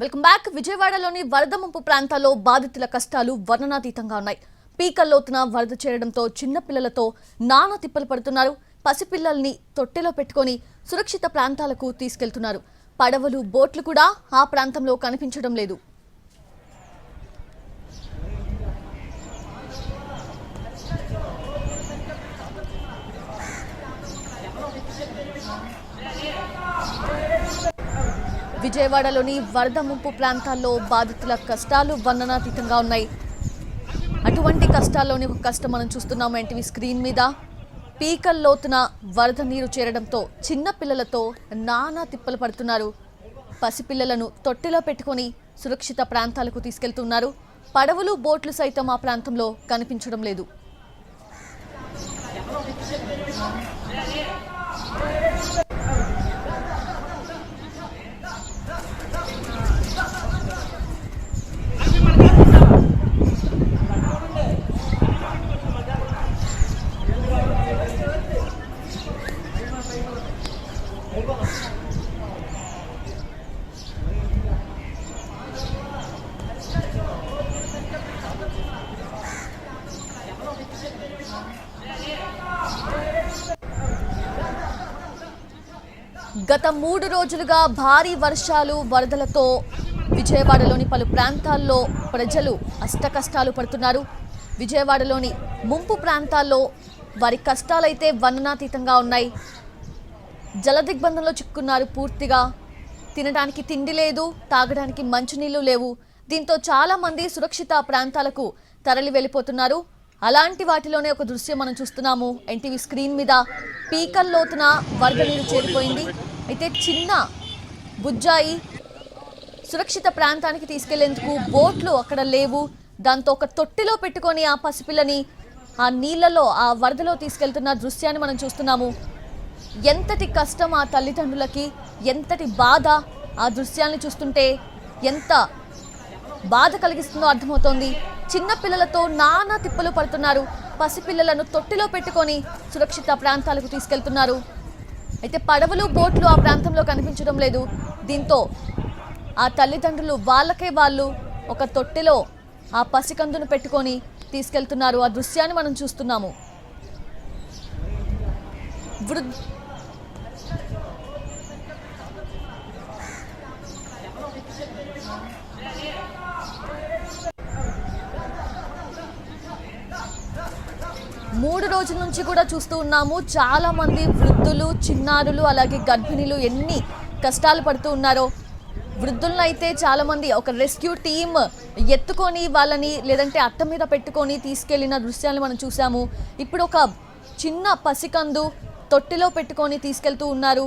Welcome back. విజయవాడలోని వరద ముంపు ప్రాంతాల్లో బాధితుల కష్టాలు వర్ణనాతీతంగా ఉన్నాయి. పీకల్లోతున వరద చేరడంతో చిన్నపిల్లలతో నానా తిప్పలు పడుతున్నారు. పసిపిల్లల్ని తొట్టెలో పెట్టుకొని సురక్షిత ప్రాంతాలకు తీసుకెళ్తున్నారు. పడవలు బోట్లు కూడా ఆ ప్రాంతంలో కనిపించడం లేదు. విజయవాడలోని వరద ముంపు ప్రాంతాల్లో బాధితుల కష్టాలు వర్ణనాతీతంగా ఉన్నాయి. అటువంటి కష్టాల్లోని ఒక కష్టం మనం చూస్తున్నాము ఎన్టీవీ స్క్రీన్ మీద. పీకల్లోతున వరద నీరు చేరడంతో చిన్న పిల్లలతో నానా తిప్పలు పడుతున్నారు. పసిపిల్లలను తొట్టెలో పెట్టుకొని సురక్షిత ప్రాంతాలకు తీసుకెళ్తున్నారు. పడవలు బోట్లు సైతం ఆ ప్రాంతంలో కనిపించడం లేదు. గత మూడు రోజులుగా భారీ వర్షాలు వరదలతో విజయవాడలోని పలు ప్రాంతాల్లో ప్రజలు అష్టకష్టాలు పడుతున్నారు. విజయవాడలోని ముంపు ప్రాంతాల్లో వారి కష్టాలైతే వర్ణనాతీతంగా ఉన్నాయి. జలదిగ్బంధంలో చిక్కున్నారు పూర్తిగా. తినడానికి తిండి లేదు తాగడానికి మంచినీళ్ళు లేవు. దీంతో చాలామంది సురక్షిత ప్రాంతాలకు తరలి వెళ్ళిపోతున్నారు. అలాంటి వాటిలోనే ఒక దృశ్యం మనం చూస్తున్నాము. ఎన్టీవీ స్క్రీన్ మీద పీకల్ లోతున వరద నీరు చేరిపోయింది. అయితే చిన్న బుజ్జాయి సురక్షిత ప్రాంతానికి తీసుకెళ్ళేందుకు బోట్లు అక్కడ లేవు. దాంతో ఒక తొట్టిలో పెట్టుకొని ఆ పసిపిల్లని ఆ నీళ్ళలో ఆ వరదలో తీసుకెళ్తున్న దృశ్యాన్ని మనం చూస్తున్నాము. ఎంతటి కష్టం ఆ తల్లిదండ్రులకి ఎంతటి బాధ ఆ దృశ్యాన్ని చూస్తుంటే ఎంత బాధ కలిగిస్తుందో అర్థమవుతోంది. చిన్న పిల్లలతో నానా తిప్పలు పడుతున్నారు. పసిపిల్లలను తొట్టిలో పెట్టుకొని సురక్షిత ప్రాంతాలకు తీసుకెళ్తున్నారు. అయితే పడవలు బోట్లు ఆ ప్రాంతంలో కనిపించడం లేదు. దీంతో ఆ తల్లిదండ్రులు వాళ్ళకే వాళ్ళు ఒక తొట్టెలో ఆ పసికందును పెట్టుకొని తీసుకెళ్తున్నారు. ఆ దృశ్యాన్ని మనం చూస్తున్నాము. వృద్ధ మూడు రోజుల నుంచి కూడా చూస్తూ ఉన్నాము. చాలా మంది వృద్ధులు చిన్నారులు అలాగే గర్భిణీలు ఎన్ని కష్టాలు పడుతూ ఉన్నారో వృద్ధులను అయితే చాలా మంది ఒక రెస్క్యూ టీమ్ ఎత్తుకొని వాళ్ళని లేదంటే అట్ట మీద పెట్టుకొని తీసుకెళ్ళిన దృశ్యాలు మనం చూసాము ఇప్పుడు ఒక చిన్న పసికందు తొట్టిలో పెట్టుకొని తీసుకెళ్తూ ఉన్నారు.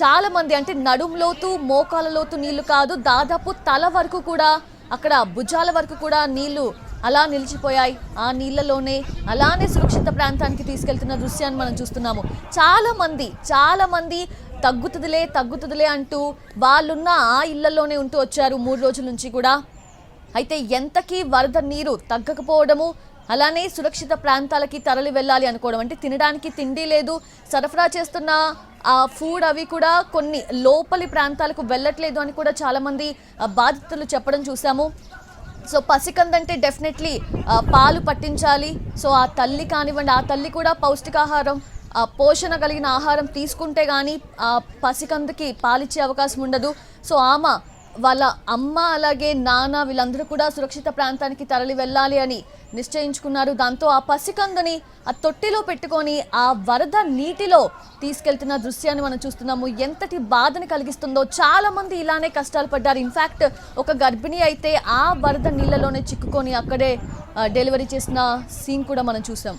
చాలా మంది అంటే నడుములోతు మోకాలలోతు నీళ్ళు కాదు దాదాపు తల వరకు కూడా అక్కడ భుజాల వరకు కూడా నీళ్ళు అలా నిలిచిపోయాయి. ఆ నీళ్ళలోనే అలానే సురక్షిత ప్రాంతానికి తీసుకెళ్తున్న దృశ్యాన్ని మనం చూస్తున్నాము. చాలా మంది చాలా మంది తగ్గుతుందిలే తగ్గుతుందిలే అంటూ వాళ్ళున్న ఆ ఇళ్ళలోనే ఉంటూ వచ్చారు మూడు రోజుల నుంచి కూడా. అయితే ఎంతకీ వరద నీరు తగ్గకపోవడము అలానే సురక్షిత ప్రాంతాలకి తరలి వెళ్ళాలి అనుకోవడం అంటే తినడానికి తిండి లేదు సరఫరా చేస్తున్న ఆ ఫుడ్ అవి కూడా కొన్ని లోపలి ప్రాంతాలకు వెళ్ళట్లేదు అని కూడా చాలామంది బాధితులు చెప్పడం చూసాము సో పసికందంటే డెఫినెట్లీ పాలు పట్టించాలి. సో ఆ తల్లి కానివ్వండి ఆ తల్లి కూడా పౌష్టికాహారం పోషణ కలిగిన ఆహారం తీసుకుంటే కానీ ఆ పసికందుకి పాలిచ్చే అవకాశం ఉండదు. సో ఆమె వాళ్ళ అమ్మ అలాగే నాన్న వీళ్ళందరూ కూడా సురక్షిత ప్రాంతానికి తరలి వెళ్ళాలి అని నిశ్చయించుకున్నారు. దాంతో ఆ పసికందని ఆ తొట్టిలో పెట్టుకొని ఆ వరద నీటిలో తీసుకెళ్తున్న దృశ్యాన్ని మనం చూస్తున్నాము. ఎంతటి బాధని కలిగిస్తుందో చాలా మంది ఇలానే కష్టాలు పడ్డారు. ఇన్ఫ్యాక్ట్ ఒక గర్భిణి అయితే ఆ వరద నీళ్ళలోనే చిక్కుకొని అక్కడే డెలివరీ చేసిన సీన్ కూడా మనం చూసాం.